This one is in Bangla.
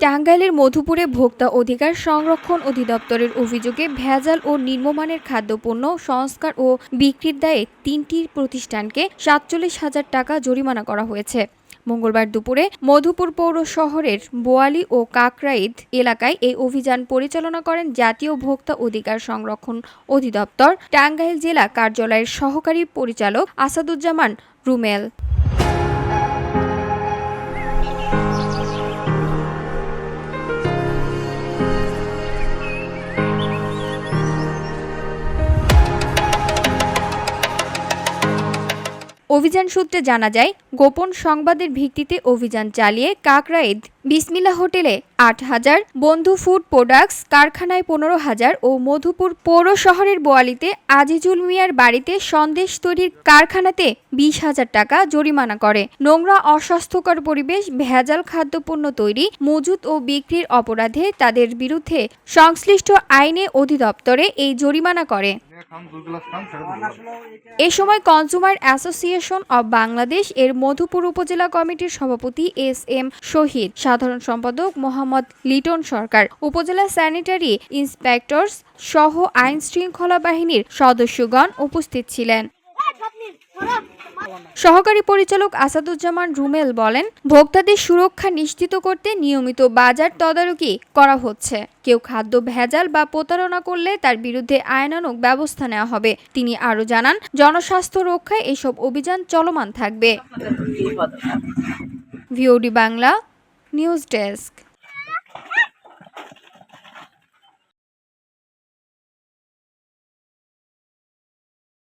টাঙ্গাইলের মধুপুরে ভোক্তা অধিকার সংরক্ষণ অধিদপ্তরের অভিযোগে ভেজাল ও নিম্নমানের খাদ্যপণ্য সংস্কার ও বিক্রির দায়ে তিনটি প্রতিষ্ঠানকে সাতচল্লিশ হাজার টাকা জরিমানা করা হয়েছে। মঙ্গলবার দুপুরে মধুপুর পৌর শহরের বোয়ালি ও কাকরাইদ এলাকায় এই অভিযান পরিচালনা করেন জাতীয় ভোক্তা অধিকার সংরক্ষণ অধিদপ্তর, টাঙ্গাইল জেলা কার্যালয়ের সহকারী পরিচালক আসাদুজ্জামান রুমেল। অভিযান সূত্রে জানা যায়, গোপন সংবাদের ভিত্তিতে অভিযান চালিয়ে কাকরাইদ বিসমিল্লা হোটেলে আট হাজার, বন্ধু ফুড প্রোডাক্টস কারখানায় পনেরো হাজার ও মধুপুর পৌর শহরের বোয়ালিতে আজিজুল মিয়ার বাড়িতে সন্দেশ তৈরির কারখানাতে বিশ হাজার টাকা জরিমানা করে। নোংরা, অস্বাস্থ্যকর পরিবেশ, ভেজাল খাদ্যপণ্য তৈরি, মজুত ও বিক্রির অপরাধে তাদের বিরুদ্ধে সংশ্লিষ্ট আইনে অধিদপ্তরে এই জরিমানা করে। এ সময় কনজুমার অ্যাসোসিয়েশন অব বাংলাদেশ এর মধুপুর উপজেলা কমিটির সভাপতি এস এম শহীদ সাধারণ সম্পাদক মোহাম্মদ লিটন সরকার উপজেলা স্যানিটারি ইন্সপেক্টরস সহ আইন শৃঙ্খলা বাহিনীর সদস্যগণ উপস্থিত ছিলেন। সহকারী পরিচালক আসাদুজ্জামান রুমেল বলেন ভোক্তাদের সুরক্ষা নিশ্চিত করতে নিয়মিত বাজার তদারকি করা হচ্ছে। কেউ খাদ্য ভেজাল বা প্রতারণা করলে তার বিরুদ্ধে আইনানুগ ব্যবস্থা নেওয়া হবে। তিনি আরও জানান জনস্বাস্থ্য রক্ষায় এসব অভিযান চলমান থাকবে। VOD Bangla news desk.